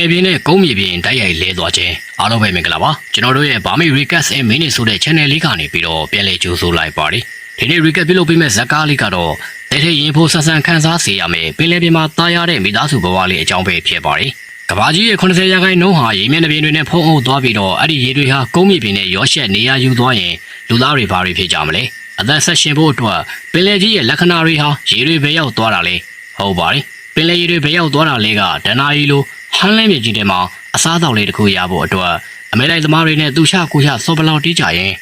လယ်ပြင်နဲ့ကုန်းမြေပြင်တိုက်ရိုက်လဲသွားခြင်းအားလုံးပဲမင်္ဂလာပါကျွန်တော်တို့ရဲ့ Burma Recast and Minute ဆိုတဲ့ channel လေးကနေပြီးတော့ပြန်လည်ကြိုဆိုလိုက်ပါတယ်ဒီနေ့ recap ပြုလုပ်ပေးမယ့်ဇာတ်ကားလေးကတော့တထရင်ဖို့ဆန်ဆန်ခန်းစားစေရမယ်ပင်လယ်ပြင်မှာတာယာတဲ့မိသားစုဘဝလေးအကြောင်းပဲဖြစ်ပါတယ်ကဘာကြီးရဲ့80ရာခိုင်နှုန်းဟာရေမျက်နှာပြင်တွေနဲ့ဖုံးအုပ်သွားပြီးတော့အဲ့ဒီရေတွေဟာကုန်းမြေပြင်နဲ့ရောရှက်နေရယူသွားရင်လူသားတွေဘာတွေဖြစ်ကြမလဲအသက်ဆက်ရှင်ဖို့အတွက်ပင်လယ်ကြီးရဲ့လက္ခဏာတွေဟာရေတွေပဲရောက်သွားတာလေဟုတ်ပါတယ်ပင်လယ်ရေတွေပဲရောက်သွားတာလေးကဒနာရီလို ဟန်းလဲမြေကြီးထဲမှာအစားအသောက်လေးတစ်ခုရဖို့အတွက်အမေလိုက်သမားတွေနဲ့သူချကိုချစောပလောက်တီးကြရင်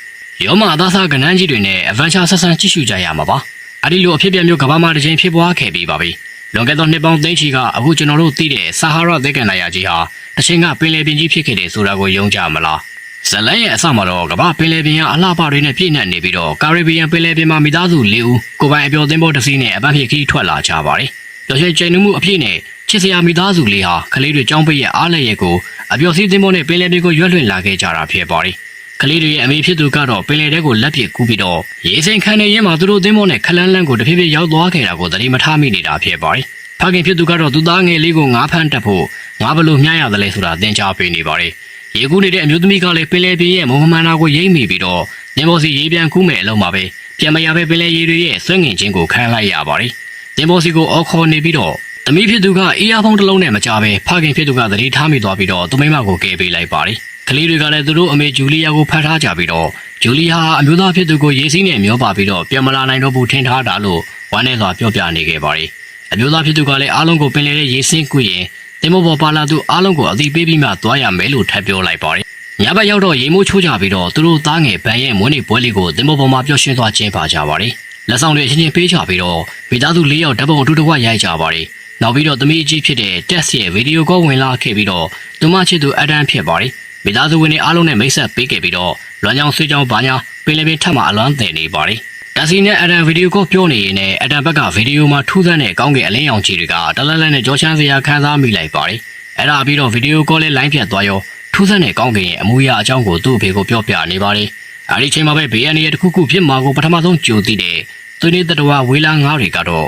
ရောမအသားစားကနန်းကြီးတွေနဲ့ adventure ဆက်ဆန်းကြည့်ရှုကြရမှာပါအဲ့ဒီလိုအဖြစ်အပျက်မျိုးကမ္ဘာမှာတစ်ချိန်ဖြစ်ပွားခဲ့ပြီးပါပြီလွန်ခဲ့သောနှစ်ပေါင်းသိန်းချီကအခုကျွန်တော်တို့သိတဲ့ဆာဟာရသဲကန်နိုင်ယာကြီးဟာတစ်ချိန်ကပင်လယ်ပြင်ကြီးဖြစ်ခဲ့တယ်ဆိုတာကိုယုံကြမလားဇလန်ရဲ့အစမှာတော့ကမ္ဘာပင်လယ်ပြင်ကအလှပတွေနဲ့ပြည့်နှက်နေပြီးတော့ကာရီဘီယံပင်လယ်ပြင်မှာမိသားစု၄ဦးကိုပိုင်အပျော်သင်းဘောတစ်စီးနဲ့အပန်းဖြေခီးထွက်လာကြပါတယ်။တော်ရွှေကျိန်မှုအပြည့်နဲ့ ချစ်စရာမိသားစုလေးဟာကလေးတွေကြောင်းပိတ်ရဲ့အားလည်းရဲ့ကိုအပျော်စီးသင်းဘောနဲ့ပင်လယ်ပြင်ကိုရွက်လွှင့်လာခဲ့ကြတာဖြစ်ပါတယ်။ကလေးတွေရဲ့အမေဖြစ်သူကတော့ပင်လယ်ထဲကိုလက်ပစ်ကူးပြီးတော့ရေစိမ်ခံနေရင်မှသူတို့သင်းဘောနဲ့ခလန်းလန်းကိုတဖြည်းဖြည်းရောက်သွားခဲ့တာကိုသတိမထားမိနေတာဖြစ်ပါတယ်။ဖခင်ဖြစ်သူကတော့သူသားငယ်လေးကိုငားဖမ်းတက်ဖို့ငါဘလို့မျှရတယ်လဲဆိုတာသင်ကြားပေးနေပါတယ်။ရေကူးနေတဲ့အမျိုးသမီးကလည်းပင်လယ်ပြင်ရဲ့မုံမမှန်တာကိုရိပ်မိပြီးတော့ညမောစီရေပြန်ကူးမဲ့အလုံးမှာပဲပြန်မရပဲပင်လယ်ရေတွေရဲ့ဆွဲငင်ခြင်းကိုခံလိုက်ရပါတယ်။ညမောစီကိုအော်ခေါ်နေပြီးတော့ သမီးဖြစ်သူကအေးအားဖုံးတစ်လုံးနဲ့မကြပဲဖခင်ဖြစ်သူကသတိထားမိသွားပြီးတော့သူမိမကိုကယ်ပေးလိုက်ပါတယ်။ကလေးတွေကလည်းသူတို့အမေဂျူလီယာကိုဖတ်ထားကြပြီးတော့ဂျူလီယာအမျိုးသားဖြစ်သူကိုရေစီးနဲ့မျောပါပြီးတော့ပြန်မလာနိုင်တော့ဘူးထင်ထားတာလို့ဝမ်းနဲ့စွာပြောပြနေခဲ့ပါတယ်။အမျိုးသားဖြစ်သူကလည်းအားလုံးကိုပင်လယ်ထဲရေဆင်းကူးရင်တင်မောပေါ်ပါလာသူအားလုံးကိုအသိပေးပြီးမှသွားရမယ်လို့ထပ်ပြောလိုက်ပါတယ်။ညဘက်ရောက်တော့ရေမိုးချိုးကြပြီးတော့သူတို့သားငယ်ဗန်ရဲ့မွေးနေ့ပွဲလေးကိုတင်မောပေါ်မှာပျော်ရွှင်သွားခြင်းပါကြပါတယ်။လက်ဆောင်တွေအချင်းချင်းပေးကြပြီးတော့မိသားစု၄ယောက်ဓာတ်ပုံအတူတကွရိုက်ကြပါတယ်။ နောက်ပြီးတော့သမီးအကြီးဖြစ်တဲ့ Test ရဲ့ဗီဒီယိုကောဝင်လာခဲ့ပြီးတော့သူမချစ်သူအဒန်ဖြစ်ပါတယ်။မိသားစုဝင်တွေအားလုံးနဲ့မိတ်ဆက်ပေးခဲ့ပြီးတော့လွမ်းကြောင်ဆွေးကြောင်ဘာညာပင်လယ်ပင်ထပ်မှအလွမ်းတယ်နေပါတယ်။ဒါစီနဲ့အဒန်ဗီဒီယိုကောပြောနေရင်လည်းအဒန်ဘက်ကဗီဒီယိုမှာထူးဆန်းတဲ့ကောင်းကင်အလင်းရောင်ကြီးတွေကတလလန်နဲ့ကြောချမ်းစရာခန်းစားမိလိုက်ပါတယ်။အဲ့ဒါပြီးတော့ဗီဒီယိုကောလေးလိုင်းဖြတ်သွားရောထူးဆန်းတဲ့ကောင်းကင်ရဲ့အမူအရာအကြောင်းကိုသူ့အဖေကိုပြောပြနေပါတယ်။အဲဒီချိန်မှာပဲဘေးအနေနဲ့တစ်ခုခုဖြစ်မှာကိုပထမဆုံးကြိုသိတဲ့သူနေတတော်ဝေလာငါးတွေကတော့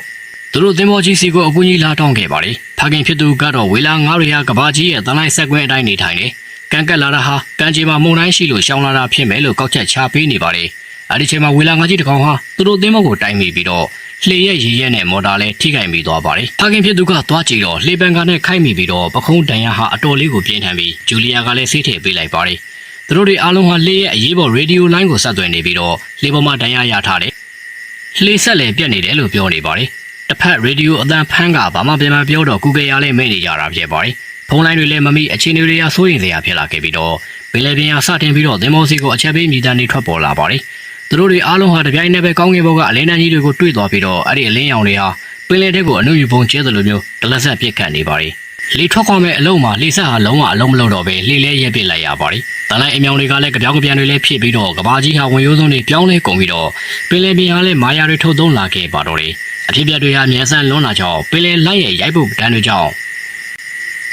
သူတို့သင်္ဘောကြီးစီကိုအကူကြီးလာတောင်းခဲ့ပါတယ်။ဖခင်ဖြစ်သူကတော့ဝေလာငါးတွေဟာကဘာကြီးရဲ့တန်လိုက်ဆက်ကွင်းအတိုင်းနေထိုင်တယ်။ကန့်ကက်လာတာဟာကန့်ချီမှာမုန်တိုင်းရှိလို့ရှောင်းလာတာဖြစ်မယ်လို့ကောက်ချက်ချပေးနေပါတယ်။အဲဒီချိန်မှာဝေလာငါးကြီးတစ်ကောင်ဟာသူတို့သင်္ဘောကိုတိုင်မိပြီးတော့လှေရဲ့ရေရဲနဲ့မော်တာလည်းထိခိုက်မိသွားပါတယ်။ဖခင်ဖြစ်သူကသွားကြည့်တော့လှေပန်ကနဲ့ခိုက်မိပြီးတော့ပခုံးတန်ရဟာအတော်လေးကိုပြင်းထန်ပြီးဂျူလီယာကလည်းဆေးထည့်ပေးလိုက်ပါတယ်။သူတို့တွေအားလုံးဟာလှေရဲ့အရေးပေါ်ရေဒီယိုလိုင်းကိုဆက်သွယ်နေပြီးတော့လှေပေါ်မှာတန်ရရထားတယ်။လှေဆက်လည်းပြတ်နေတယ်လို့ပြောနေပါတယ်။ တစ်ဖက်ရေဒီယိုအသံဖန်းကဘာမှပြန်မပြောတော့ကူကယ်ရလည်းမိတ်နေကြတာဖြစ်ပါတယ်။ဖုန်းလိုင်းတွေလည်းမမိအခြေအနေတွေကစိုးရိမ်စရာဖြစ်လာခဲ့ပြီးတော့ပင်လယ်ပြင်ဟာစတင်ပြီးတော့သင်္ဘောစီကိုအချက်ပေးမြည်တမ်းနေထွက်ပေါ်လာပါတယ်။သူတို့တွေအားလုံးဟာတပြိုင်နက်ပဲကောင်းကင်ဘုတ်ကအလင်းတန်းကြီးတွေကိုတွေ့သွားပြီးတော့အဲ့ဒီအလင်းရောင်တွေဟာပင်လယ်ထဲကိုအနှုတ်ယူပုံကျဲသလိုမျိုးဒလက်ဆက်ပစ်ခတ်နေပါတယ်။လေထွက်ခွာမဲ့အလုံးမှာလေဆက်ဟာလုံးဝအလုံးမလုံးတော့ပဲလှေလဲရက်ပစ်လိုက်ရပါတယ်။တန်လိုက်အမြောင်တွေကလည်းကြပြောင်းကြပြန်တွေလည်းဖြစ်ပြီးတော့ကဘာကြီးဟာဝင်ရိုးစုံတွေပြောင်းလဲကုန်ပြီးတော့ပင်လယ်ပြင်ဟာလည်းမာယာတွေထုတ်သုံးလာခဲ့ပါတော့တယ်။ အဖြစ်အပျက်တွေဟာမြန်ဆန်လွန်းလာကြောင်းပင်လယ်လိုက်ရဲ့ရိုက်ပုတ်တန်းတွေကြောင့်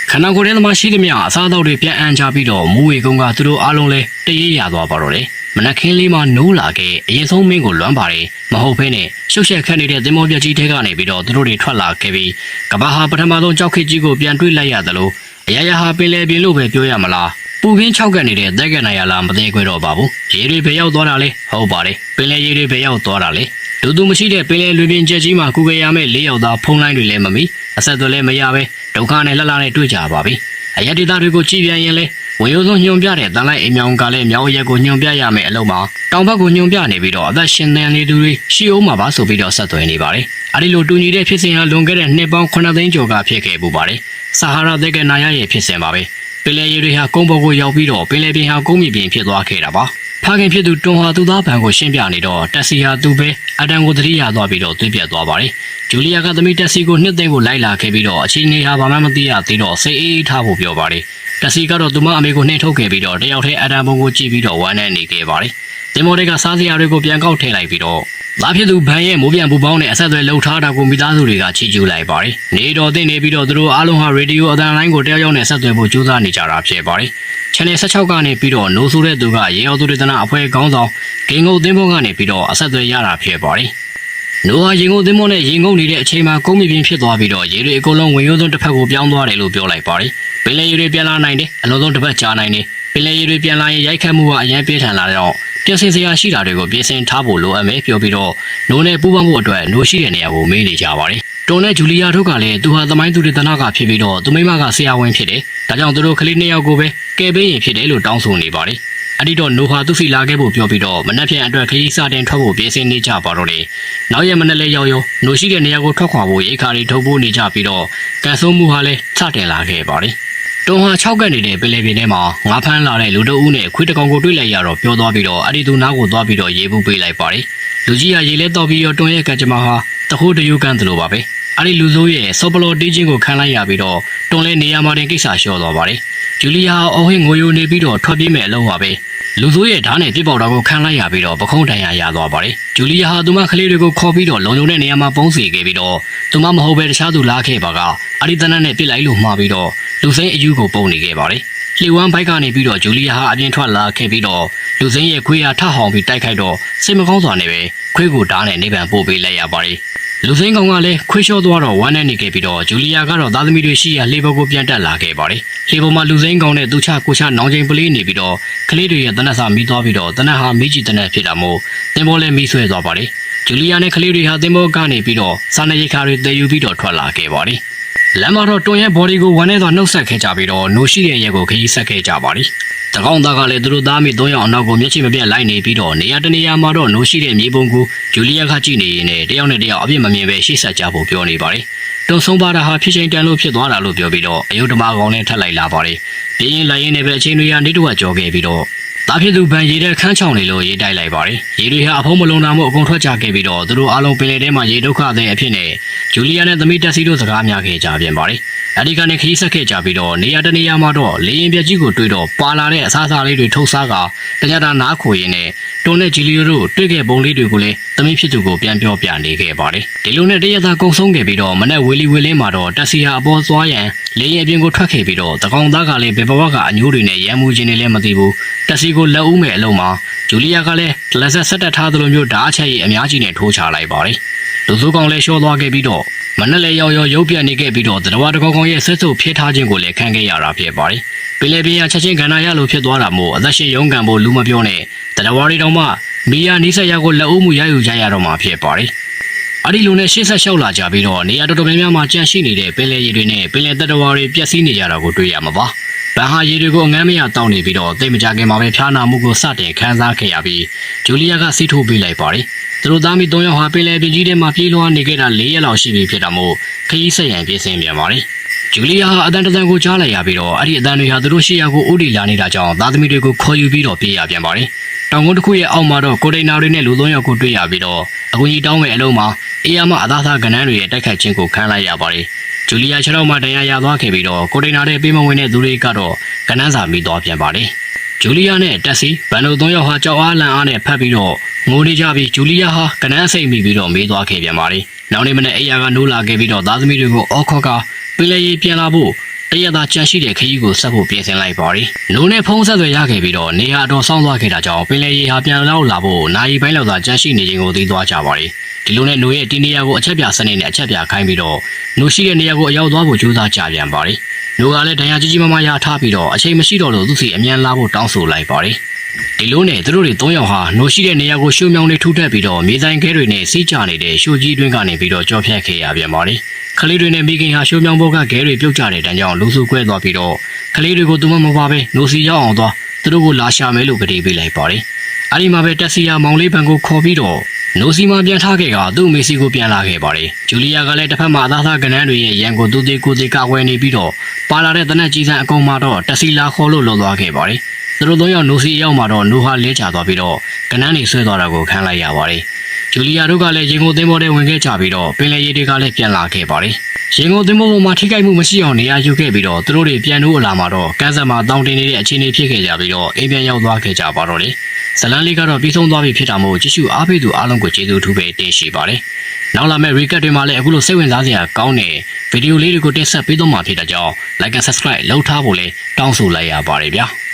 ခန္ဓာကိုယ်ထဲမှာရှိသမျှအစားအသောက်တွေပြန်အန်ချပြီးတော့မူဝေကုန်းကသူတို့အားလုံးလဲတရေရသွားပါတော့တယ်။မနက်ခင်းလေးမှနိုးလာခဲ့အရင်ဆုံးမင်းကိုလွမ်းပါတယ်မဟုတ်ဘဲနဲ့ရှုပ်ရှက်ခတ်နေတဲ့သင်္ဘောပြကြီးထဲကနေပြီးတော့သူတို့တွေထွက်လာခဲ့ပြီးကဘာဟာပထမဆုံးကြောက်ခစ်ကြီးကိုပြန်တွေးလိုက်ရသလိုအရာရာဟာပင်လေပင်လို့ပဲပြောရမလားပူပင်း၆ကက်နေတဲ့သက်ကက်နိုင်ရလားမသိခွဲတော့ပါဘူးရေတွေဘယ်ရောက်သွားတာလဲဟုတ်ပါတယ်ပင်လေရေတွေဘယ်ရောက်သွားတာလဲ ဒူသူမရှိတဲ့ပင်လေလွင်ပင်ချက်ကြီးမှာကုကေရမဲ့လေးယောက်သားဖုံးလိုင်းတွေလည်းမမီအဆက်အသွယ်လည်းမရပဲဒုက္ခနဲ့လှလှနဲ့တွေ့ကြပါပြီအရက်ဒေတာတွေကိုကြည်ပြန်ရင်လဲဝင်ရိုးဆုံးညွန်ပြတဲ့တန်လိုက်အိမ်မြောင်ကလည်းမြောက်ရက်ကိုညွန်ပြရမယ်အလုံးမှာတောင်ဘက်ကိုညွန်ပြနေပြီးတော့အသက်ရှင်သန်နေသူတွေရှိအောင်မှာပါဆိုပြီးတော့ဆက်သွယ်နေပါတယ်။အဲဒီလိုတူညီတဲ့ဖြစ်စဉ်ဟာလွန်ခဲ့တဲ့နှစ်ပေါင်း9သိန်းကျော်ကဖြစ်ခဲ့ပူပါတယ်။ဆာဟာရာသက်ကနာရရဲ့ဖြစ်စဉ်ပါပဲ။ပင်လယ်ရေတွေဟာကုန်းပေါ်ကိုရောက်ပြီးတော့ပင်လယ်ပြင်ဟာကုန်းမြေပြင်ဖြစ်သွားခဲ့တာပါ။ ဖခင်ဖြစ်သူတွန်ဟာသူသားဘန်ကိုရှင်းပြနေတော့တက်စီဟာသူပဲအတန်ကိုသတိရသွားပြီးတော့သွေးပြတ်သွားပါတယ်။ဂျူလီယာကသမီးတက်စီကိုနှစ်သိန်းကိုလိုက်လာခဲ့ပြီးတော့အချင်းနေဟာဘာမှမသိရသေးတော့စိတ်အေးအေးထားဖို့ပြောပါတယ်။တက်စီကတော့သူမအမေကိုနှင်ထုတ်ခဲ့ပြီးတော့တယောက်တည်းအတန်ဘုံကိုကြည့်ပြီးတော့ဝမ်းနဲ့နေခဲ့ပါတယ်။တင်မော်တွေကစားစရာတွေကိုပြန်ကောက်ထည့်လိုက်ပြီးတော့ သားဖြစ်သူဘန်ရဲ့မိုးပြန်ပူပေါင်းနဲ့အဆက်အသွယ်လှုပ်ထားတာကိုမိသားစုတွေကချီးကျူးလိုက်ပါတယ်။နေတော်တင်နေပြီးတော့သူတို့အားလုံးဟာရေဒီယိုအသံလိုင်းကိုတယောက်ယောက်နဲ့ဆက်သွယ်ဖို့ကြိုးစားနေကြတာဖြစ်ပါတယ်။ channel 16ကနေပြီးတော့နိုးဆိုးတဲ့သူကရေရောသူဒေသနာအဖွဲ့ခေါင်းဆောင်ဂိန်ငုတ်သင်းဘုံကနေပြီးတော့အဆက်အသွယ်ရတာဖြစ်ပါတယ်။နိုဟာရင်ကုန်သင်းမောနဲ့ရင်ကုန်နေတဲ့အချိန်မှာကုန်းမြပြင်းဖြစ်သွားပြီးတော့ရေတွေအကုန်လုံးဝင်ရိုးစွန်းတစ်ဖက်ကိုပြောင်းသွားတယ်လို့ပြောလိုက်ပါတယ်။ပင်လယ်ရေတွေပြန်လာနိုင်တယ်အလုံးစုံတစ်ဖက်ကြာနိုင်တယ်ပင်လယ်ရေတွေပြန်လာရင်ရိုက်ခတ်မှုကအရင်ပြင်းထန်လာတော့ ပြင်ဆင်စရာရှိတာတွေကိုပြင်ဆင်ထားဖို့လိုအပ်မယ်ပြောပြီးတော့နိုနဲ့ပူးပေါင်းဖို့အတွက်နိုရှိတဲ့နေရာကိုမေးနေကြပါတယ်။တွန်နဲ့ဂျူလီယာတို့ကလည်းသူဟာသမိုင်းသူတွေတနာကဖြစ်ပြီးတော့သူမိမကဆရာဝန်ဖြစ်တယ်။ဒါကြောင့်သူတို့ကလေးနှစ်ယောက်ကိုပဲကယ်ပေးရင်ဖြစ်တယ်လို့တောင်းဆိုနေပါတယ်။အဲ့ဒီတော့နိုဟာသူစီလာခဲ့ဖို့ပြောပြီးတော့မနက်ဖြန်အတွက်ခရီးစတင်ထွက်ဖို့ပြင်ဆင်နေကြပါတော့တယ်။နောက်ရက်မနေ့လဲရောက်ရောနိုရှိတဲ့နေရာကိုထွက်ခွာဖို့ရိတ်ခါတွေထုတ်ဖို့နေကြပြီးတော့ကန်ဆိုးမှုဟာလည်းစတင်လာခဲ့ပါတယ်။ တွန်ဟာ၆ကက်နေတဲ့ပင်လယ်ပြင်ထဲမှာငါးဖမ်းလာတဲ့လူတအုပ်နဲ့ခွေးတကောင်ကိုတွေ့လိုက်ရတော့ပြောသွားပြီးတော့အဲ့ဒီသူနားကိုသွားပြီးတော့ရေဘူးပေးလိုက်ပါတယ်။လူကြီးကရေလဲတော့ပြီးတော့တွန်ရဲ့ကကြမ္မာဟာတခိုးတယူကန်သလိုပါပဲ။အဲ့ဒီလူဆိုးရဲ့ဆော့ပလော်တီးချင်းကိုခံလိုက်ရပြီးတော့တွန်လဲနေရာမှာတင်ကိစ္စလျှော့သွားပါတယ်။ဂျူလီယာအော်ဟင်းငိုယိုနေပြီးတော့ထွက်ပြေးမဲ့အလုံးပါပဲ။လူဆိုးရဲ့ဓာတ်နဲ့ပြစ်ပေါက်တာကိုခံလိုက်ရပြီးတော့ပခုံးတန်ရရသွားပါတယ်။ဂျူလီယာဟာသူမကလေးတွေကိုခေါ်ပြီးတော့လုံလုံတဲ့နေရာမှာပုံးစီခဲ့ပြီးတော့သူမမဟုတ်ပဲတခြားသူလာခဲ့ပါကအဒီတနတ်နဲ့ပြစ်လိုက်လို့မှားပြီးတော့ လူစိမ်းအယူကိုပုံနေခဲ့ပါတယ်။လီဝမ်ဘိုက်ကနေပြီးတော့ဂျူလီယာဟာအပြင်ထွက်လာခဲ့ပြီးတော့လူစိမ်းရဲ့ခွေးရထဟောင်ပြီးတိုက်ခိုက်တော့စိတ်မကောင်းစွာနဲ့ပဲခွေးကိုဓာတ်နဲ့နေပံပို့ပေးလိုက်ရပါတယ်။လူစိမ်းကောင်ကလည်းခွေးလျှော့သွားတော့ဝမ်းနဲ့နေခဲ့ပြီးတော့ဂျူလီယာကတော့သားသမီးတွေရှိရာလေဘုတ်ကိုပြန်တက်လာခဲ့ပါတယ်။လေဘုတ်မှာလူစိမ်းကောင်နဲ့သူချကိုချနောင်ချင်းပလေးနေပြီးတော့ကလေးတွေရဲ့တနက်စာမိသွားပြီးတော့တနက်ဟာမိကြီးတနက်ဖြစ်တာမို့တင်ဘောလည်းမိဆွဲသွားပါတယ်။ဂျူလီယာနဲ့ကလေးတွေဟာတင်ဘောကနေပြီးတော့စာနေရိတ်ခါတွေတည်ယူပြီးတော့ထွက်လာခဲ့ပါတယ်။ လမ်းမတော့တွန်ရဲ့ body ကိုဝမ်းနဲ့တော့နှုတ်ဆက်ခဲ့ကြပြီးတော့နိုရှိတဲ့ရက်ကိုခရီးဆက်ခဲ့ကြပါသည်။တကောင်သားကလည်းသူတို့သားမိ၃ယောက်အနောက်ကိုမျက်ခြေမပြတ်လိုက်နေပြီးတော့နေရာတနေရာမှာတော့နိုရှိတဲ့မြေပုံကိုဂျူလီယာကကြည့်နေရင်လည်းတယောက်နဲ့တယောက်အပြစ်မမြင်ပဲရှေ့ဆက်ကြဖို့ပြောနေပါတယ်။တွန်ဆုံးပါတာဟာဖြစ်ချင်းတန်လို့ဖြစ်သွားတာလို့ပြောပြီးတော့အယုဒ္ဓမာကောင်နဲ့ထပ်လိုက်လာပါတယ်။ပြင်းရင်လိုက်ရင်လည်းပဲအချင်းတွေကနေတော့ကြော်ခဲ့ပြီးတော့ တာဖြစ်သူဗန်ရေတဲ့ခန်းချောင်းနေလို့ရေးတိုက်လိုက်ပါတယ်။ရေတွေဟာအဖုံးမလုံးတာမို့အကုန်ထွက်ကြခဲ့ပြီးတော့သူတို့အားလုံးပင်လယ်ထဲမှာရေဒုက္ခတဲ့အဖြစ်နဲ့ဂျူလီယာနဲ့သမီးတက်စီတို့စကားများခဲ့ကြပြန်ပါတယ်။အဲဒီကနေခရီးဆက်ခဲ့ကြပြီးတော့နေရာတနေရာမှာတော့လေရင်ပြက်ကြီးကိုတွေ့တော့ပါလာတဲ့အစားအစာလေးတွေထုတ်စားကတညတာနားခိုရင်းနဲ့ တွန်နဲ့ဂျီလီယိုတို့တွေ့ခဲ့ပုံလေးတွေကိုလည်းသမီးဖြစ်သူကိုပြန်ပြောပြနေခဲ့ပါတယ်။ဒီလိုနဲ့တရက်သားကုံဆုံးခဲ့ပြီးတော့မနဲ့ဝေလီဝေလင်းမှာတော့တက်စီဟာအပေါ်သွားရန်လေရင်အပြင်ကိုထွက်ခဲ့ပြီးတော့တကောင်သားကလည်းဘေဘဝကအညိုးတွေနဲ့ရမ်းမှုချင်းတွေလည်းမသိဘူး။တက်စီကိုလက်ဦးမဲ့အလုံးမှာဂျူလီယာကလည်းလက်ဆက်ဆက်တက်ထားသလိုမျိုးဓာတ်အချက်ကြီးအများကြီးနဲ့ထိုးချလိုက်ပါတယ်။လူစုကောင်လည်းရှော့သွားခဲ့ပြီးတော့မနဲ့လည်းရောက်ရောက်ရုပ်ပြတ်နေခဲ့ပြီးတော့တရဝတကောင်ကောင်ရဲ့ဆက်စုပ်ဖြစ်ထားခြင်းကိုလည်းခံခဲ့ရတာဖြစ်ပါတယ်။ပင်လေပင်ရချက်ချင်းကဏ္ဍရလို့ဖြစ်သွားတာမို့အသက်ရှင်ရုန်းကန်ဖို့လူမပြောနဲ့ တရဝရီတောင်မှမီယာနီးဆက်ရောက်ကိုလက်ဦးမှုရယူကြရတော့မှာဖြစ်ပါတယ်။အဲ့ဒီလိုနဲ့ရှေ့ဆက်လျှောက်လာကြပြီးတော့နေရာတော်တော်များများမှာကြန့်ရှိနေတဲ့ပင်လယ်ရေတွေနဲ့ပင်လယ်တတဝါတွေပျက်စီးနေကြတာကိုတွေ့ရမှာပါ။ဗန်ဟာရေတွေကိုအငမ်းမရတောင်းနေပြီးတော့တိတ်မကြခင်မှာပဲဖျားနာမှုကိုစတင်ခန်းစားခဲ့ရပြီးဂျူလီယာကစီးထိုးပေးလိုက်ပါတယ်။သူတို့သားမိ၃ယောက်ဟာပင်လယ်ပြင်ကြီးထဲမှာပြေးလွှားနေခဲ့တာ၄ရက်လောက်ရှိပြီဖြစ်တာမို့ခရီးဆက်ရန်ပြင်ဆင်ပြန်ပါတယ်။ဂျူလီယာဟာအတန်တန်ကိုကြားလိုက်ရပြီးတော့အဲ့ဒီအတန်တွေဟာသူတို့ရှေ့ရောက်ကိုဥတီလာနေတာကြောင့်သားသမီးတွေကိုခေါ်ယူပြီးတော့ပြေးရပြန်ပါတယ်။ တောင်ကုန်းတစ်ခုရဲ့အောက်မှာတော့ကိုတိန်နာတွေနဲ့လူသုံးယောက်ကိုတွေ့ရပြီးတော့အကူကြီးတောင်းမဲ့အလုံးမှာအေးရမအသားသားကနန်းတွေရဲ့တိုက်ခိုက်ခြင်းကိုခံလိုက်ရပါတယ်။ဂျူလီယာခြေထောက်မှာတရားရသွားခဲ့ပြီးတော့ကိုတိန်နာတဲ့ပေးမဝင်တဲ့သူတွေကတော့ကနန်းစာမိသွားပြန်ပါတယ်။ဂျူလီယာနဲ့တက်စီဘန်တို့သုံးယောက်ဟာကြောက်အားလန့်အားနဲ့ဖတ်ပြီးတော့ငိုနေကြပြီးဂျူလီယာဟာကနန်းစိတ်မိပြီးတော့မေးသွားခဲ့ပြန်ပါတယ်။နောက်နေ့မနေ့အိယာကနိုးလာခဲ့ပြီးတော့သားသမီးတွေကိုအော်ခေါ်ကပင်လေရီပြန်လာဖို့ တရက်သားကြန့်ရှိတဲ့ခရီးကိုဆက်ဖို့ပြင်ဆင်လိုက်ပါတယ်။နိုးနဲ့ဖုံးဆက်သွယ်ရခဲ့ပြီးတော့နေရာတော်ဆောင်းသွားခဲ့တာကြောင့်ပင်လေရီဟာပြန်လောက်လာဖို့နိုင်ပိုင်းလောက်သာကြန့်ရှိနေခြင်းကိုသိသွားကြပါတယ်။ဒီလိုနဲ့နိုးရဲ့ဒီနေရာကိုအချက်ပြစနစ်နဲ့အချက်ပြခိုင်းပြီးတော့နိုးရှိတဲ့နေရာကိုအရောက်သွားဖို့ကြိုးစားကြပြန်ပါတယ်။နိုးကလည်းဒဏ်ရာကြီးကြီးမားမားရထားပြီးတော့အချိန်မရှိတော့လို့သူစီအမြန်လာဖို့တောင်းဆိုလိုက်ပါတယ်။ ဒီလိုနဲ့သူတို့တွေ၃ယောက်ဟာနိုးရှိတဲ့နေရာကိုရှုံမြောင်းနေထူထပ်ပြီးတော့မြေဆိုင်ခဲတွေနဲ့စီးကြနေတဲ့ရှိုးကြီးတွင်းကနေပြီးတော့ကြောဖြတ်ခဲ့ရပြန်ပါတယ်။ကလေးတွေနဲ့မိခင်ဟာရှိုးမြောင်းဘောကခဲတွေပြုတ်ကြတဲ့တန်းကြောင့်လူစုခွဲသွားပြီးတော့ကလေးတွေကိုသူမမပါပဲနိုးစီရောက်အောင်သွားသူတို့ကိုလာရှာမယ်လို့ကြတိပေးလိုက်ပါတယ်။အဲဒီမှာပဲတက်စီယာမောင်လေးပန်ကိုခေါ်ပြီးတော့နိုစီမာပြန်ထားခဲ့ကသူ့မေစီကိုပြန်လာခဲ့ပါတယ်။ဂျူလီယာကလည်းတစ်ဖက်မှာအသားသားကနန်းတွေရဲ့ရန်ကိုသူသေးကိုသေးကဝယ်နေပြီးတော့ပါလာတဲ့တနက်ကြီးစံအကောင်မှာတော့တက်စီလာခေါ်လို့လွန်သွားခဲ့ပါတယ်။ သူတို့သုံးယောက်နိုစီရောက်မှာတော့နိုဟာလဲချသွားပြီးတော့ကနန်းတွေဆွဲသွားတာကိုခံလိုက်ရပါတယ်။ဂျူလီယာတို့ကလည်းရင်ကိုသင်းပေါ်ထဲဝင်ခဲ့ကြပြီးတော့ပင်လယ်ရေတွေကလည်းပြန်လာခဲ့ပါတယ်။ရင်ကိုသင်းပေါ်ပေါ်မှာထိခိုက်မှုမရှိအောင်နေရာယူခဲ့ပြီးတော့သူတို့တွေပြန်လို့အလာမှာတော့ကန်းဆာမှာတောင်းတင်နေတဲ့အခြေအနေဖြစ်ခဲ့ကြပြီးတော့အိမ်ပြန်ရောက်သွားခဲ့ကြပါတော့တယ်။ဇလန်လေးကတော့ပြီးဆုံးသွားပြီဖြစ်တာမို့ကြည့်ရှုအားပေးသူအားလုံးကိုကျေးဇူးထူးပဲတင်ရှိပါတယ်။နောက်လာမယ့် recap တွေမှာလည်းအခုလိုစိတ်ဝင်စားစရာကောင်းတဲ့ဗီဒီယိုလေးတွေကိုတင်ဆက်ပေးသွားမှာဖြစ်တဲ့ကြောင့် like and subscribe လုပ်ထားဖို့လည်းတောင်းဆိုလိုက်ရပါတယ်ဗျာ။